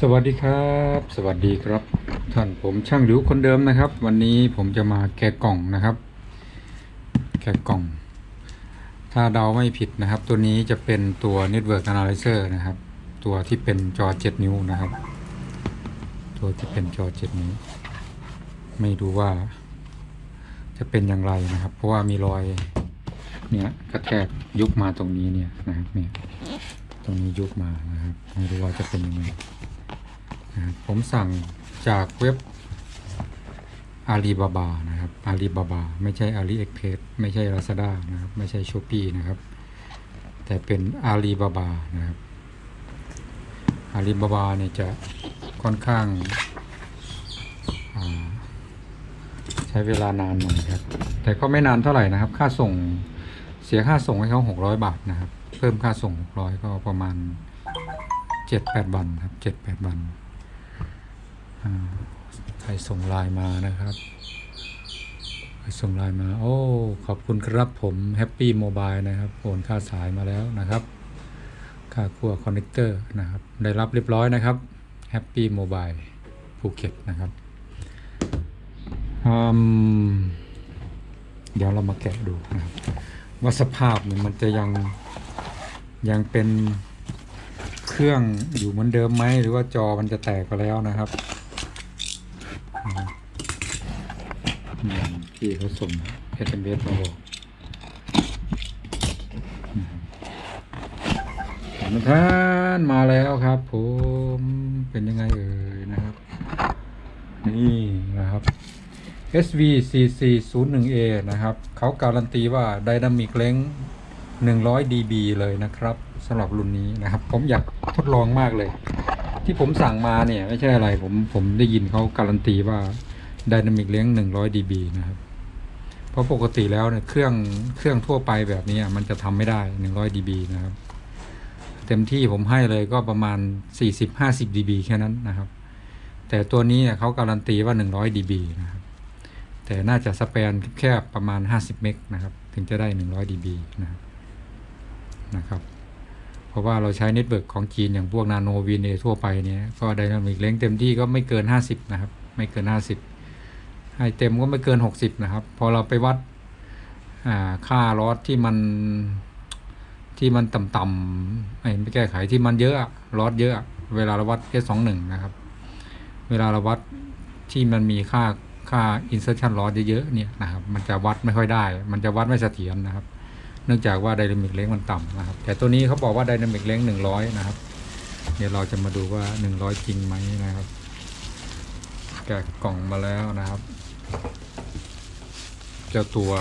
สวัสดีครับ สวัสดีครับ ท่านผมช่างหลิวคนเดิมนะครับ วันนี้ผมจะมาแกะกล่องนะครับ แกะกล่อง ถ้าเดาไม่ผิดนะครับ ตัวนี้จะเป็นตัว Network Analyzer นะครับ ตัวที่เป็นจอ 7 นิ้วนะครับ ตัวที่เป็นจอ 7 นิ้ว ไม่รู้ว่า จะเป็นอย่างไรนะครับ เพราะว่ามีรอยเนี่ยกระแทกยุบมาตรงนี้เนี่ยนะครับเนี่ยตรงนี้ยุบมานะครับไม่รู้ว่าจะเป็นยังไง ผมสั่งจากเว็บอาลีบาบานะครับอาลีบาบาไม่ใช่อาลีเอ็กเพสไม่ใช่ลาซาด้านะครับ ไม่ใช่ช้อปปี้นะครับ แต่เป็นอาลีบาบานะครับอาลีบาบาเนี่ยจะค่อนข้างใช้เวลานานหน่อยครับ แต่ก็ไม่นานเท่าไหร่นะครับ ค่าส่งเสียค่าส่งให้เขาหกร้อยบาทนะครับ เพิ่มค่าส่งหกร้อยก็ประมาณเจ็ดแปดวันครับเจ็ดแปดวัน ใครส่งไลน์มานะครับใครส่งไลน์มา โอ้ ขอบคุณครับผมแฮปปี้โมบายนะครับ โอนค่าสายมาแล้วนะครับ ค่าขั้วคอนเนคเตอร์นะครับ ได้รับเรียบร้อยนะครับแฮปปี้โมบายภูเก็ตนะครับ เดี๋ยวเรามาแกะดูนะครับ ว่าสภาพเนี่ยมันจะยังยังเป็นเครื่องอยู่เหมือนเดิมไหม หรือว่าจอมันจะแตกไปแล้วนะครับ อย่างที่เขาส่ง SMS มาบอกนะครับท่านมาแล้วครับ ผมเป็นยังไงเอ่ยนะครับ นี่นะครับ SVCC01A นะครับเขาการันตีว่า Dynamic Range 100 dB เลยนะครับสำหรับรุ่นนี้นะครับ ผมอยากทดลองมากเลย ที่ผมสั่งมาเนี่ย ไม่ใช่อะไรผมผมได้ยินเขาการันตีว่า Dynamic Range 100 dB นะครับ เพราะปกติแล้วเนี่ยเครื่องเครื่องทั่วไปแบบนี้มันจะทำไม่ได้ 100 dB นะครับ เต็มที่ผมให้เลยก็ประมาณ 40-50 dB แค่นั้นนะครับ แต่ตัวนี้เนี่ยเขาการันตีว่า 100 dB นะครับ แต่น่าจะสเปนแค่ประมาณ 50 เมกนะครับ ถึงจะได้ 100 dB นะครับนะครับเพราะว่าเราใช้เน็ตเวิร์กของจีนอย่างพวกนาโนวีเนทั่วไปเนี่ยก็ไดนามิกเล้งเต็มที่ก็ไม่เกิน 50 นะครับ ไม่เกิน 50 ให้เต็มก็ไม่เกิน 60 นะครับ พอเราไปวัดค่าลอสที่มันที่มันต่ำๆไอ้ไม่แก้ไขที่มันเยอะลอสเยอะ เวลาเราวัด S21 นะครับ เวลาเราวัดที่มันมีค่าค่า insertion loss เยอะๆเนี่ยนะครับ มันจะวัดไม่ค่อยได้ มันจะวัดไม่เสถียรนะครับ เนื่องจากว่า dynamic range มันต่ำนะครับ แต่ตัวนี้เขาบอกว่า dynamic range 100 นะครับ เดี๋ยวเราจะมาดูว่า 100 จริงไหมนะครับ แกะกล่องมาแล้วนะครับ เจ้าตัว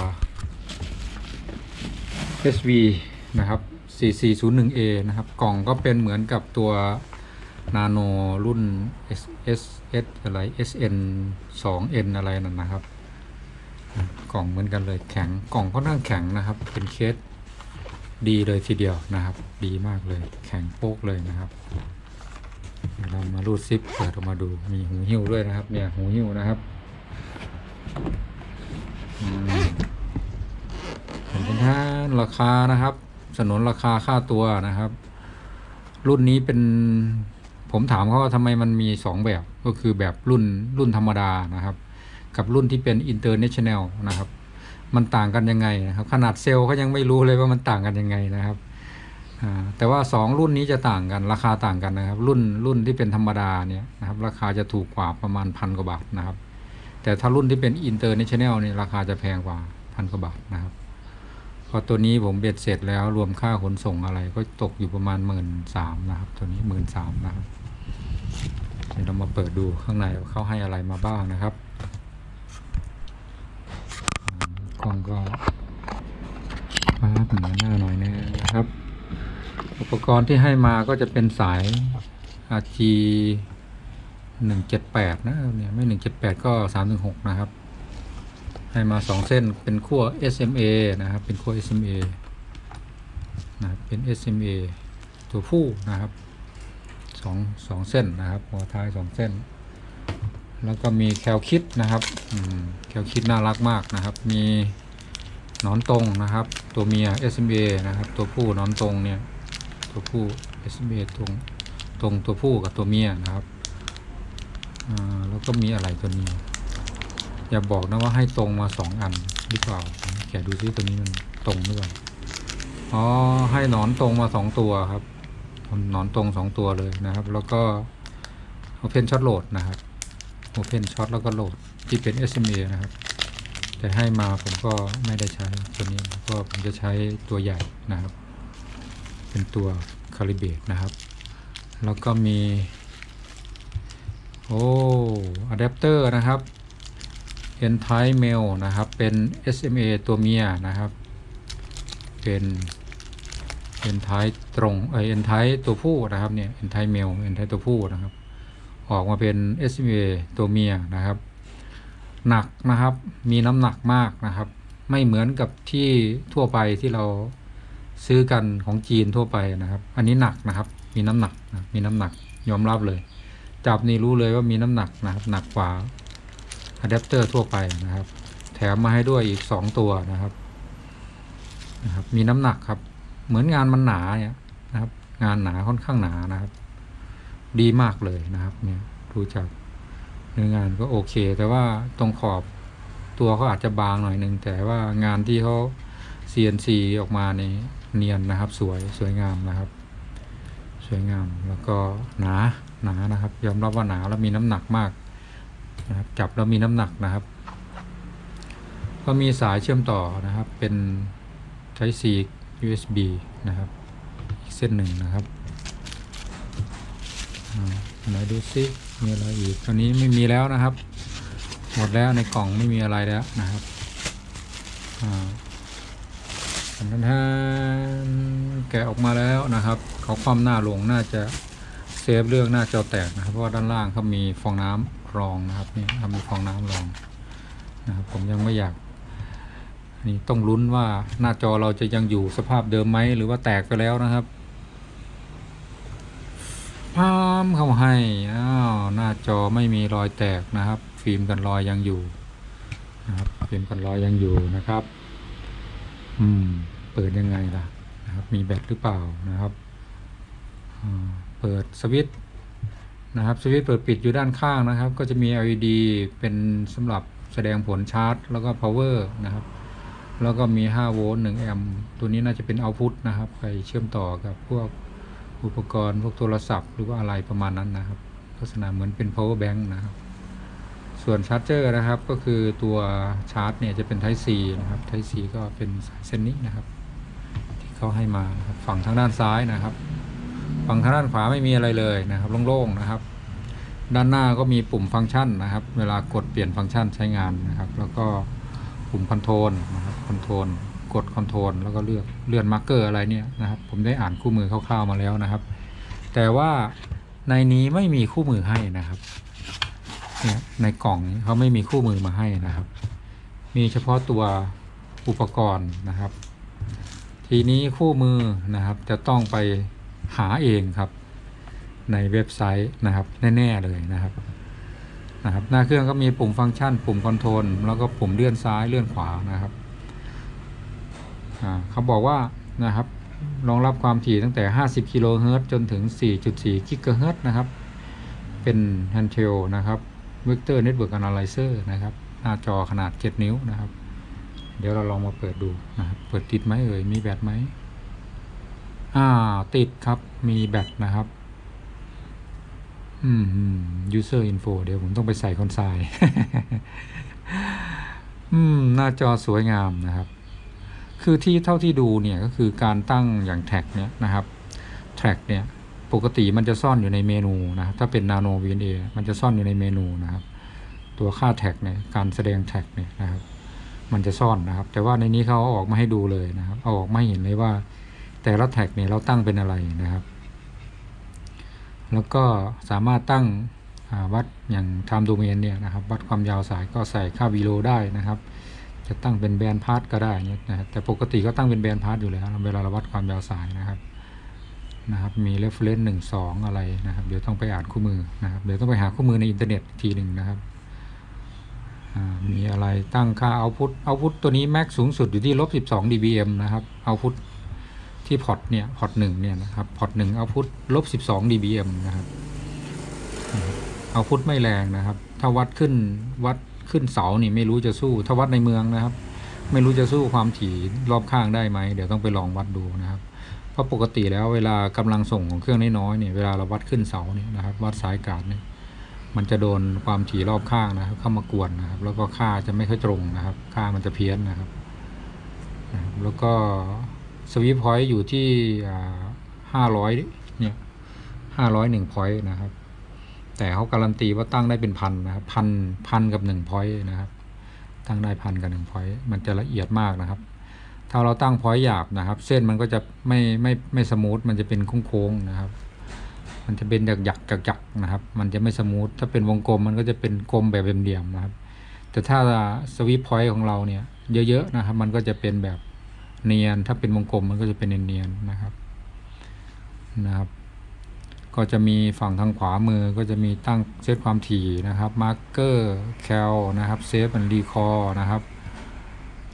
SV นะครับ 4401A นะครับ กล่องก็เป็นเหมือนกับตัวนาโนรุ่น S S S อะไร S N 2 N อะไรนั่นนะครับ กล่องเหมือนกันเลยแข็งกล่องก็นั่งแข็งนะครับ เป็นเคสดีเลยทีเดียวนะครับ ดีมากเลย แข็งโป๊กเลยนะครับเดี๋ยวเรามารูดซิปเปิดออกมาดูมีหูหิ้วด้วยนะครับ เนี่ยหูหิ้วนะครับ อืมเห็นเป็นท่านราคานะครับ สนนราคาค่าตัวนะครับ รุ่นนี้เป็นผมถามเขาว่าทำไมมันมีสองแบบก็คือแบบรุ่นรุ่นธรรมดานะครับ กับรุ่นที่เป็น international นะครับ มันต่างกันยังไงนะครับ ขนาดเซลล์เขายังไม่รู้เลยว่ามันต่างกันยังไงนะครับแต่ว่าสองรุ่นนี้จะต่างกันราคาต่างกันนะครับ รุ่นรุ่นที่เป็นธรรมดาเนี่ยนะครับ ราคาจะถูกกว่าประมาณพันกว่าบาทนะครับ แต่ถ้ารุ่นที่เป็น international เนี่ยราคาจะแพงกว่าพันกว่าบาทนะครับพอตัวนี้ผมเบ็ดเสร็จแล้วรวมค่าขนส่งอะไรก็ตกอยู่ประมาณหมื่นสามนะครับ ตัวนี้หมื่นสามนะครับเดี๋ยวเรามาเปิดดูข้างในเขาให้อะไรมาบ้างนะครับกล้องก็ฟ้าเหนือหน้าหน่อยนึงนะครับ อุปกรณ์ที่ให้มาก็จะเป็นสาย RG หนึ่งเจ็ดแปดนะเนี่ยไม่หนึ่งเจ็ดแปดก็สามถึงหกนะครับ ให้มาสองเส้นเป็นขั้ว SMA นะครับ เป็นขั้ว SMA นะครับเป็น SMA ตัวผู้นะครับสองสองเส้นนะครับ หัวท้ายสองเส้น แล้วก็มีแคลคิดนะครับแคลคิดน่ารักมากนะครับ มีนอนตรงนะครับ ตัวเมีย SMA นะครับ ตัวผู้นอนตรงเนี่ย ตัวผู้ SMA ตรงตรงตัวผู้กับตัวเมียนะครับ อ่าแล้วก็มีอะไรตัวนี้ อย่าบอกนะว่าให้ตรงมาสองอันหรือเปล่าแกดูซิตัวนี้มันตรงหรือเปล่าอ๋อให้หนอนตรงมาสองตัวครับหนอนตรงสองตัวเลยนะครับ แล้วก็ Open Shot Load นะครับ Open Shot แล้วก็โหลดที่เป็น SMA นะครับ แต่ให้มาผมก็ไม่ได้ใช้ตัวนี้เพราะผมจะใช้ตัวใหญ่นะครับ เป็นตัว Calibrate นะครับ แล้วก็มี โอ้อะแดปเตอร์นะครับ N Type Male นะครับ เป็น SMA ตัวเมียนะครับ เป็น N Type ตรงเอ N Type ตัวผู้นะครับเนี่ย N Type Male N Type ตัวผู้นะครับ ออกมาเป็น SMA ตัวเมียนะครับ หนักนะครับ มีน้ำหนักมากนะครับ ไม่เหมือนกับที่ทั่วไปที่เราซื้อกันของจีนทั่วไปนะครับ อันนี้หนักนะครับ มีน้ำหนัก มีน้ำหนัก ยอมรับเลย จับนี่รู้เลยว่ามีน้ำหนักนะครับหนักกว่าอะแดปเตอร์ทั่วไปนะครับ แถมมาให้ด้วยอีกสองตัวนะครับนะครับ มีน้ำหนักครับ เหมือนงานมันหนาเนี่ยนะครับ งานหนาค่อนข้างหนานะครับ ดีมากเลยนะครับเนี่ยดูจากเนื้องานก็โอเค แต่ว่าตรงขอบตัวเขาอาจจะบางหน่อยหนึ่งแต่ว่างานที่เขา CNC ออกมาในเนียนนะครับ สวยสวยงามนะครับ สวยงามแล้วก็หนาหนานะครับ ยอมรับว่าหนาแล้วมีน้ำหนักมากนะครับ จับแล้วมีน้ำหนักนะครับ ก็มีสายเชื่อมต่อนะครับ เป็น Type C USB นะครับ อีกเส้นหนึ่งนะครับอ่าไหนดูซิมีอะไรอีกตอนนี้ไม่มีแล้วนะครับ หมดแล้วในกล่องไม่มีอะไรแล้วนะครับอ่า อันนั้นแกะออกมาแล้วนะครับ เขาคว่ำหน้าลงน่าจะเซฟเรื่องหน้าจอแตกนะครับเพราะว่าด้านล่างเขามีฟองน้ำรองนะครับนี่เขามีฟองน้ำรองนะครับผมยังไม่อยากนี่ต้องลุ้นว่าหน้าจอเราจะยังอยู่สภาพเดิมไหมหรือว่าแตกไปแล้วนะครับพามเข้าให้อ้าวหน้าจอไม่มีรอยแตกนะครับ ฟิล์มกันรอยยังอยู่นะครับฟิล์มกันรอยยังอยู่นะครับ อืม เปิดยังไงล่ะนะครับ มีแบตหรือเปล่านะครับเปิดสวิตช์นะครับสวิตช์เปิดปิดอยู่ด้านข้างนะครับ ก็จะมี LED เป็นสำหรับแสดงผลชาร์จ แล้วก็ power นะครับ แล้วก็มี 5 โวลต์1แอมป์ตัวนี้น่าจะเป็น output นะครับ ไปเชื่อมต่อกับพวกอุปกรณ์พวกโทรศัพท์ หรือว่าอะไรประมาณนั้นนะครับลักษณะเหมือนเป็น power bank นะครับ ส่วนชาร์จเจอร์นะครับก็คือตัวชาร์จเนี่ยจะเป็น Type C นะครับ Type C ก็เป็นสายเส้นนี้นะครับ เขาให้มาฝั่งทางด้านซ้ายนะครับ ฝั่งทางด้านขวาไม่มีอะไรเลยนะครับโล่งๆนะครับ ด้านหน้าก็มีปุ่มฟังก์ชันนะครับ เวลากดเปลี่ยนฟังก์ชันใช้งานนะครับ แล้วก็ปุ่มคอนโทรลนะครับคอนโทรลกดคอนโทรลแล้วก็เลือกเลื่อนมาร์กเกอร์อะไรเนี่ยนะครับ ผมได้อ่านคู่มือคร่าวๆมาแล้วนะครับ แต่ว่าในนี้ไม่มีคู่มือให้นะครับเนี่ยในกล่องเขาไม่มีคู่มือมาให้นะครับ มีเฉพาะตัวอุปกรณ์นะครับ ทีนี้คู่มือนะครับจะต้องไปหาเองครับ ในเว็บไซต์นะครับแน่ๆเลยนะครับนะครับหน้าเครื่องก็มีปุ่มฟังก์ชัน ปุ่มคอนโทรลแล้วก็ปุ่มเลื่อนซ้ายเลื่อนขวานะครับอ่าเขาบอกว่านะครับรองรับความถี่ตั้งแต่ 50 กิโลเฮิรตซ์จนถึง 4.4 กิกะเฮิรตซ์นะครับ เป็น handheld นะครับ Vector Network Analyzer นะครับ หน้าจอขนาด 7 นิ้วนะครับ ดี๋ยวเราลองมาเปิดดูนะครับ เปิดติดไหมเอ่ย มีแบตไหมอ่า ติดครับ มีแบตนะครับอืมอืม user info เดี๋ยวผมต้องไปใส่คอนไซน์อืม หน้าจอสวยงามนะครับ คือที่เท่าที่ดูเนี่ยก็คือการตั้งอย่างแท็กเนี่ยนะครับแท็กเนี่ยปกติมันจะซ่อนอยู่ในเมนูนะครับถ้าเป็น Nano VNA มันจะซ่อนอยู่ในเมนูนะครับ ตัวค่าแท็กเนี่ยการแสดงแท็กเนี่ยนะครับ มันจะซ่อนนะครับ แต่ว่าในนี้เขาเอาออกมาให้ดูเลยนะครับ เอาออกมาเห็นเลยว่า แต่ละแท็กเนี่ยเราตั้งเป็นอะไรนะครับ แล้วก็สามารถตั้งวัดอย่าง time domain เนี่ยนะครับ วัดความยาวสายก็ใส่ค่า VLO ได้นะครับ จะตั้งเป็นแบนพาร์ทก็ได้เนี่ยนะแต่ปกติก็ตั้งเป็นแบนพาร์ทอยู่แล้วเวลาเราวัดความยาวสายนะครับนะครับมี reference หนึ่งสองอะไรนะครับ เดี๋ยวต้องไปอ่านคู่มือนะครับ เดี๋ยวต้องไปหาคู่มือในอินเทอร์เน็ตทีหนึ่งนะครับ มีอะไรตั้งค่า output output ตัวนี้ max สูงสุดอยู่ที่ลบ12 dBm นะครับ output ที่พอร์ตเนี่ยพอร์ตหนึ่งเนี่ยนะครับพอร์ตหนึ่งเอาพุทลบสิบสอง dBm นะครับเอาพุทไม่แรงนะครับ ถ้าวัดขึ้นวัดขึ้นเสานี่ไม่รู้จะสู้ ถ้าวัดในเมืองนะครับ ไม่รู้จะสู้ความถี่รอบข้างได้ไหมเดี๋ยวต้องไปลองวัดดูนะครับเพราะปกติแล้วเวลากำลังส่งของเครื่องน้อยๆเนี่ยเวลาเราวัดขึ้นเสาเนี่ยนะครับ วัดสายการดเนี่ย มันจะโดนความถี่รอบข้างนะครับ เข้ามากวนนะครับ แล้วก็ค่าจะไม่ค่อยตรงนะครับ ค่ามันจะเพี้ยนนะครับ แล้วก็สวิปพอยต์อยู่ที่ห้าร้อยเนี่ยห้าร้อยหนึ่งพอยต์นะครับ แต่เขาการันตีว่าตั้งได้เป็นพันนะครับพันพันกับหนึ่งพอยต์นะครับ ตั้งได้พันกับหนึ่งพอยต์มันจะละเอียดมากนะครับ ถ้าเราตั้งพอยต์หยาบนะครับ เส้นมันก็จะไม่ไม่ไม่สมูทมันจะเป็นโค้งๆนะครับ มันจะเป็นหยักหยักหยักหยักนะครับ มันจะไม่สมูท ถ้าเป็นวงกลมมันก็จะเป็นกลมแบบเหลี่ยมๆนะครับ แต่ถ้าสวิปพอยต์ของเราเนี่ยเยอะๆนะครับ มันก็จะเป็นแบบเนียน ถ้าเป็นวงกลมมันก็จะเป็นเนียนๆนะครับนะครับ ก็จะมีฝั่งทางขวามือก็จะมีตั้งเซตความถี่นะครับ มาร์กเกอร์แคลนะครับ เซฟมันรีคอร์นะครับ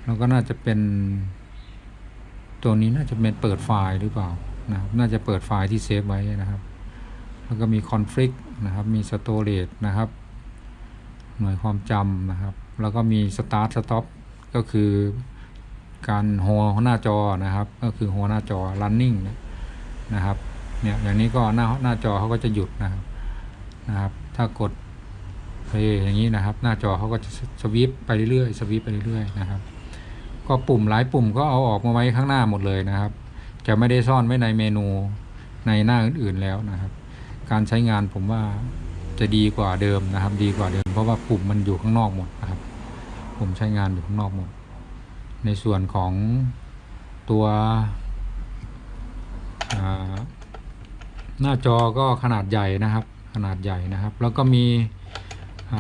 แล้วก็น่าจะเป็นตัวนี้น่าจะเป็นเปิดไฟล์หรือเปล่านะครับ น่าจะเปิดไฟล์ที่เซฟไว้นะครับ แล้วก็มี conflict นะครับ มี storage นะครับ หน่วยความจำนะครับ แล้วก็มี start stop ก็คือการโฮหน้าจอนะครับ ก็คือโฮหน้าจอ running นะครับ เนี่ยอย่างนี้ก็หน้าหน้าจอเขาก็จะหยุดนะครับนะครับ ถ้ากดเพลย์อย่างนี้นะครับ หน้าจอเขาก็จะสวิปไปเรื่อยๆสวิปไปเรื่อยๆนะครับ ก็ปุ่มหลายปุ่มก็เอาออกมาไว้ข้างหน้าหมดเลยนะครับ จะไม่ได้ซ่อนไว้ในเมนูในหน้าอื่นๆแล้วนะครับ การใช้งานผมว่าจะดีกว่าเดิมนะครับ ดีกว่าเดิม เพราะว่าปุ่มมันอยู่ข้างนอกหมดนะครับ ปุ่มใช้งานอยู่ข้างนอกหมด ในส่วนของตัวหน้าจอก็ขนาดใหญ่นะครับ ขนาดใหญ่นะครับ แล้วก็มีอ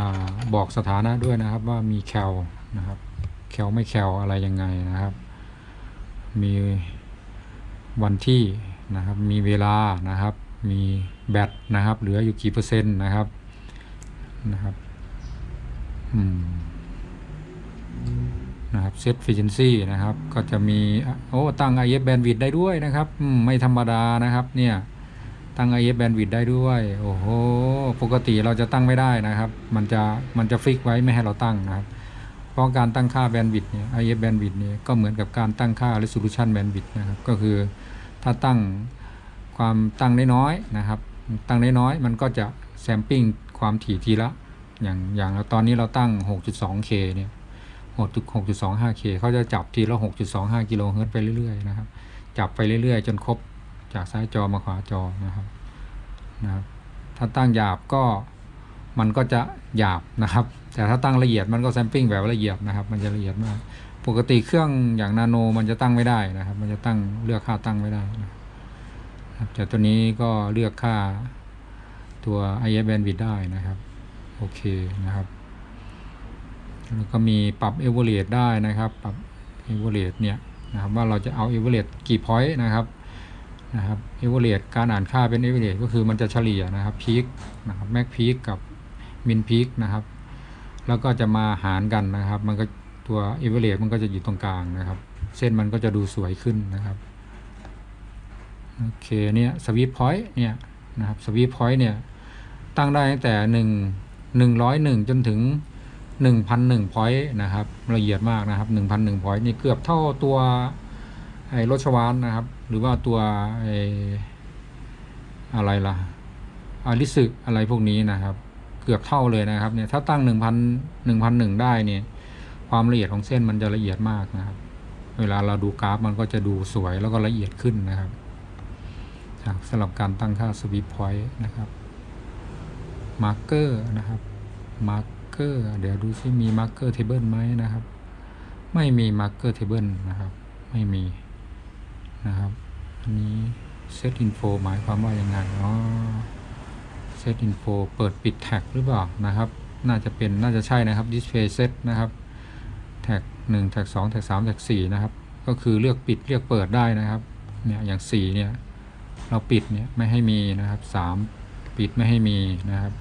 บอกสถานะด้วยนะครับว่ามีแคลนะครับ แคลไม่แคลอะไรยังไงนะครับ มีวันที่นะครับ มีเวลานะครับ มี แบตนะครับ เหลืออยู่กี่เปอร์เซ็นต์นะครับนะครับอืมนะครับเซตฟิเ e นซี่นะครับ ก็จะมี โอ้ ตั้ง IF bandwidth ได้ด้วยนะครับ ไม่ธรรมดานะครับ เนี่ย ตั้ง IF bandwidth ได้ด้วย โอ้โห ปกติเราจะตั้งไม่ได้นะครับ มันจะ มันจะฟิกไว้ไม่ให้เราตั้งนะครับ เพราะการตั้งค่า bandwidth เนี่ย IF bandwidth เนี่ย ก็เหมือนกับการตั้งค่า resolution bandwidth นะครับ ก็คือ ถ้าตั้งความตั้งน้อยๆนะครับ ตั้งน้อยๆมันก็จะ sampling ความถี่ทีละ อย่างอย่างตอนนี้เราตั้ง 6.2K เนี่ย 6.25K เขาจะจับทีละ 6.25 กิโลเฮิรตซ์ไปเรื่อยๆนะครับ จับไปเรื่อยๆ จนครบจากซ้ายจอมาขวาจอนะครับนะครับ ถ้าตั้งหยาบก็มันก็จะหยาบนะครับ แต่ถ้าตั้งละเอียดมันก็แซมปิ้งแบบละเอียดนะครับ มันจะละเอียดมาก ปกติเครื่องอย่างนาโนมันจะตั้งไม่ได้นะครับ มันจะตั้งเลือกค่าตั้งไม่ได้นะ ครับแต่ตัวนี้ก็เลือกค่าตัว IF bandwidth ได้นะครับ โอเคนะครับ แล้วก็มีปรับ e v a l u a t e ได้นะครับ ปรับ e v a l u a t e เนี่ยนะครับว่าเราจะเอา e v a l u a t e กี่ point นะครับนะครับ e v a l u a t e การอ่านค่าเป็น e v a l u a t e ก็คือมันจะเฉลี่ยนะครับ peak นะครับ max peak กับ min peak นะครับ แล้วก็จะมาหารกันนะครับ มันก็ตัว e v a l u a t e มันก็จะอยู่ตรงกลางนะครับ เส้นมันก็จะดูสวยขึ้นนะครับ โอเคเนี่ยสวีปพอยต์เนี่ยนะครับสวีปพอยต์เนี่ยตั้งได้ตั้งแต่หนึ่งหนึ่งร้อยหนึ่งจนถึงหนึ่งพันหนึ่งพอยต์นะครับละเอียดมากนะครับหนึ่งพันหนึ่งพอยต์นี่เกือบเท่าตัวไอ้รถชวานนะครับ หรือว่าตัวไอ้อะไรล่ะอาริสึอะไรพวกนี้นะครับ เกือบเท่าเลยนะครับเนี่ยถ้าตั้งหนึ่งพันหนึ่งพันหนึ่งได้เนี่ยความละเอียดของเส้นมันจะละเอียดมากนะครับ เวลาเราดูกราฟมันก็จะดูสวยแล้วก็ละเอียดขึ้นนะครับ ครับสำหรับการตั้งค่าสวิปพอยต์นะครับมาร์เกอร์นะครับมาร์เกอร์เดี๋ยวดูซิมีมาร์เกอร์เทเบิลไหมนะครับ ไม่มีมาร์เกอร์เทเบิลนะครับ ไม่มีนะครับอันนี้เซตอินโฟหมายความว่ายังไงอ๋อเซตอินโฟเปิดปิดแท็กหรือเปล่านะครับ น่าจะเป็นน่าจะใช่นะครับ display set นะครับแท็กหนึ่งแท็กสองแท็กสามแท็กสี่นะครับ ก็คือเลือกปิดเลือกเปิดได้นะครับเนี่ยอย่างสี่เนี่ย เราปิดเนี่ยไม่ให้มีนะครับสามปิดไม่ให้มีนะครับ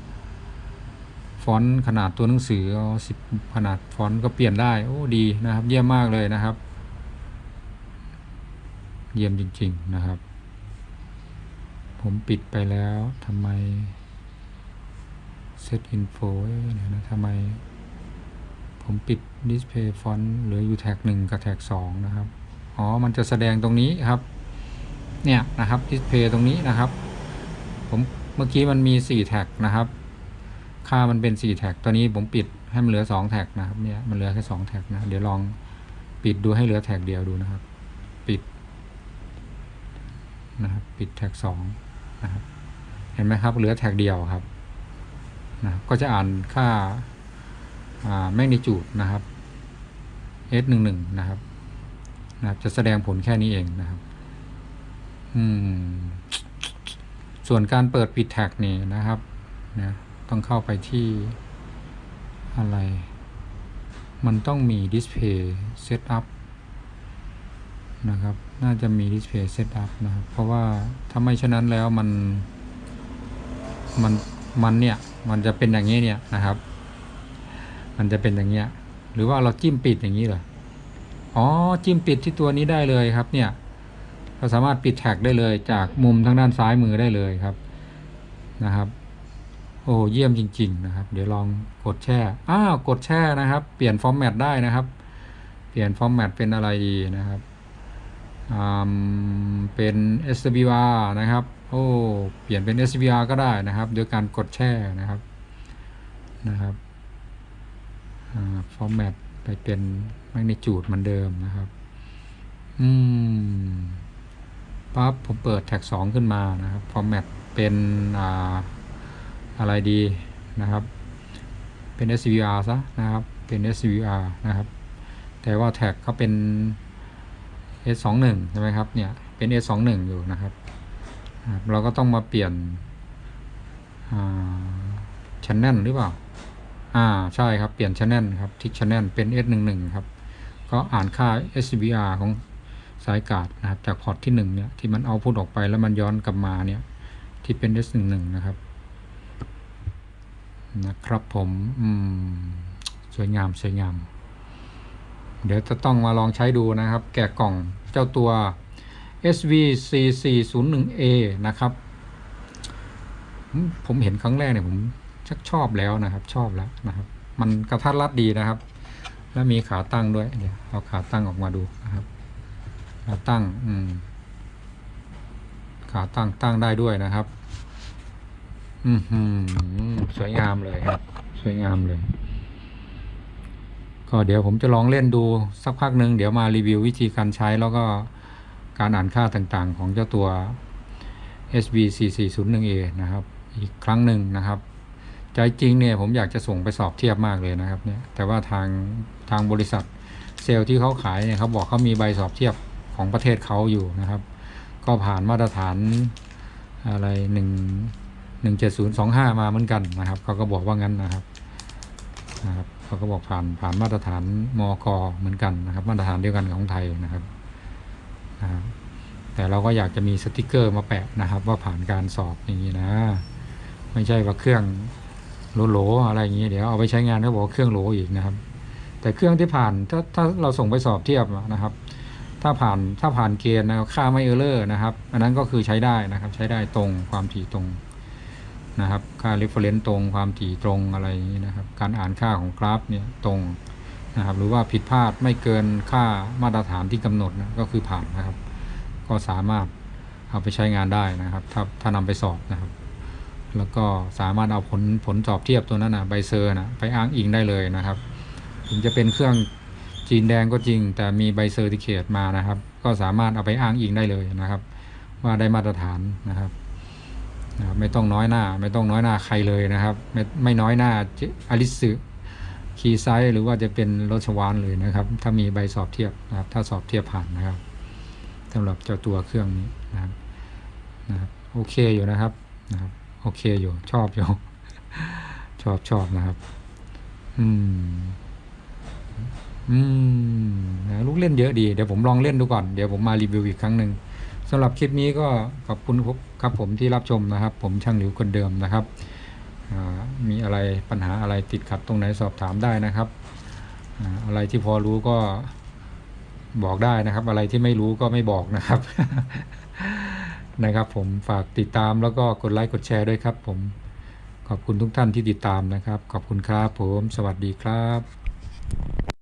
ฟอนต์ขนาดตัวหนังสือเอาสิบขนาดฟอนต์ก็เปลี่ยนได้โอ้ดีนะครับ เยี่ยมมากเลยนะครับ เยี่ยมจริง ๆนะครับ ผมปิดไปแล้วทำไม Set Info เอ๊ะเดี๋ยนะทำไม ผมปิด Display Font เหลืออยู่แท็กหนึ่งกับแท็กสองนะครับ อ๋อ มันจะแสดงตรงนี้ครับ เนี่ยนะครับ Display ตรงนี้นะครับผมเมื่อกี้มันมีสี่แท็กนะครับ ค่ามันเป็นสี่แท็กตอนนี้ผมปิดให้มันเหลือสองแท็กนะครับเนี่ยมันเหลือแค่สองแท็กนะ เดี๋ยวลองปิดดูให้เหลือแท็กเดียวดูนะครับ ปิดนะครับปิดแท็กสองนะครับเห็นไหมครับเหลือแท็กเดียวครับนะบก็จะอ่านค่าแมกนิจูดนะครับ S หนึ่งหนึ่งนะครับนะครับ จะแสดงผลแค่นี้เองนะครับ ส่วนการเปิดปิดแท็กนี่นะครับนะต้องเข้าไปที่อะไร มันต้องมี Display Setup นะครับ น่าจะมี Display Setup นะครับ เพราะว่าถ้าไม่เช่นนั้นแล้วมัน มัน มันเนี่ย มันจะเป็นอย่างนี้เนี่ยนะครับ มันจะเป็นอย่างเงี้ย หรือว่าเราจิ้มปิดอย่างนี้เหรอ อ๋อ จิ้มปิดที่ตัวนี้ได้เลยครับเนี่ย เราสามารถปิดแท็กได้เลยจากมุมทางด้านซ้ายมือได้เลยครับนะครับ โอ้เยี่ยมจริง ๆ นะครับ เดี๋ยวลองกดแช่อ้าวกดแช่นะครับ เปลี่ยนฟอร์แมตได้นะครับ เปลี่ยนฟอร์แมตเป็นอะไรดีนะครับอ่าเป็น SWR นะครับ โอ้ เปลี่ยนเป็น SVR ก็ได้นะครับโดยการกดแช่นะครับนะครับฟอร์แมตไปเป็นแมกนิจูดเหมือนเดิมนะครับ อืม ปั๊บผมเปิดแท็กสองขึ้นมานะครับฟอร์แมตเป็นอ่าอะไรดีนะครับ เป็น SVR ซะนะครับ เป็น SVR นะครับ แต่ว่าแท็กเขาเป็น S21 ใช่ไหมครับ เนี่ย เป็น S21 อยู่นะครับ เราก็ต้องมาเปลี่ยนชันแนลหรือเปล่า อ่า ใช่ครับ เปลี่ยนชันแนลครับ ทิกชันแนลเป็น S11 ครับ ก็อ่านค่า SBR ของ สายกาดนะครับ จากพอร์ตที่1เนี่ยที่มันเอาพุทออกไปแล้วมันย้อนกลับมาเนี่ยที่เป็น S11 นะครับ นะครับผมอืมสวยงามสวยงาม เดี๋ยวจะต้องมาลองใช้ดูนะครับ แกะกล่องเจ้าตัว SVC401A นะครับ ผมเห็นครั้งแรกเนี่ยผมชักชอบแล้วนะครับ ชอบแล้วนะครับ มันกระทัดรัดดีนะครับ แล้วมีขาตั้งด้วยเดี๋ยวเอาขาตั้งออกมาดูนะครับ ขาตั้ง อืม ขาตั้งตั้งได้ด้วยนะครับอืมหืมสวยงามเลยครับ สวยงามเลย ก็เดี๋ยวผมจะลองเล่นดูสักพักหนึ่งเดี๋ยวมารีวิววิธีการใช้แล้วก็การอ่านค่าต่างๆ ของเจ้าตัว SB4401A นะครับ อีกครั้งหนึ่งนะครับใจจริงเนี่ยผมอยากจะส่งไปสอบเทียบมากเลยนะครับเนี่ยแต่ว่าทางทางบริษัทเซลล์ที่เขาขายเนี่ยเขาบอกเขามีใบสอบเทียบ ของประเทศเขาอยู่นะครับ ก็ผ่านมาตรฐานอะไรหนึ่งหนึ่งเจ็ดศูนย์สองห้ามาเหมือนกันนะครับเขาก็บอกว่างั้นนะครับนะครับเขาก็บอกผ่านผ่านมาตรฐานมอกเหมือนกันนะครับ มาตรฐานเดียวกันของไทยนะครับนะครับแต่เราก็อยากจะมีสติกเกอร์มาแปะนะครับ ว่าผ่านการสอบอย่างนี้นะ ไม่ใช่ว่าเครื่องโหลๆอะไรอย่างนี้เดี๋ยวเอาไปใช้งานเขาบอกเครื่องโหลอีกนะครับ แต่เครื่องที่ผ่านถ้าถ้าเราส่งไปสอบเทียบนะครับ ถ้าผ่านถ้าผ่านเกณฑ์นะครับค่าไม่เออร์เลอร์นะครับ อันนั้นก็คือใช้ได้นะครับ ใช้ได้ตรงความถี่ตรงนะครับ ค่า reference ตรงความถี่ตรงอะไรอย่างนี้นะครับ การอ่านค่าของกราฟเนี่ยตรงนะครับ หรือว่าผิดพลาดไม่เกินค่ามาตรฐานที่กำหนดนะก็คือผ่านนะครับ ก็สามารถเอาไปใช้งานได้นะครับ ถ้าถ้านำไปสอบนะครับ แล้วก็สามารถเอาผลผลสอบเทียบตัวนั้นนะใบเซอร์นะไปอ้างอิงได้เลยนะครับถึงจะเป็นเครื่อง จีนแดงก็จริง แต่มีใบเซอร์ติเคตมานะครับ ก็สามารถเอาไปอ้างอิงได้เลยนะครับ ว่าได้มาตรฐานนะครับนะไม่ต้องน้อยหน้า ไม่ต้องน้อยหน้าใครเลยนะครับ ไม่ไม่น้อยหน้าอลิสึคีไซหรือว่าจะเป็นรถชวานเลยนะครับ ถ้ามีใบสอบเทียบนะครับ ถ้าสอบเทียบผ่านนะครับสำหรับเจ้าตัวเครื่องนี้นะครับนะครับโอเคอยู่นะครับนะครับ โอเคอยู่ชอบอยู่ชอบชอบนะครับ อืม อืมลูกเล่นเยอะดี เดี๋ยวผมลองเล่นดูก่อน เดี๋ยวผมมารีวิวอีกครั้งหนึ่งสำหรับคลิปนี้ก็ขอบคุณครับผมที่รับชมนะครับ ผมช่างหลิวคนเดิมนะครับ มีอะไรปัญหาอะไรติดขัดตรงไหนสอบถามได้นะครับ อะไรที่พอรู้ก็บอกได้นะครับ อะไรที่ไม่รู้ก็ไม่บอกนะครับนะครับ ผมฝากติดตามแล้วก็กดไลค์กดแชร์ด้วยครับ ผมขอบคุณทุกท่านที่ติดตามนะครับ ขอบคุณครับผม สวัสดีครับ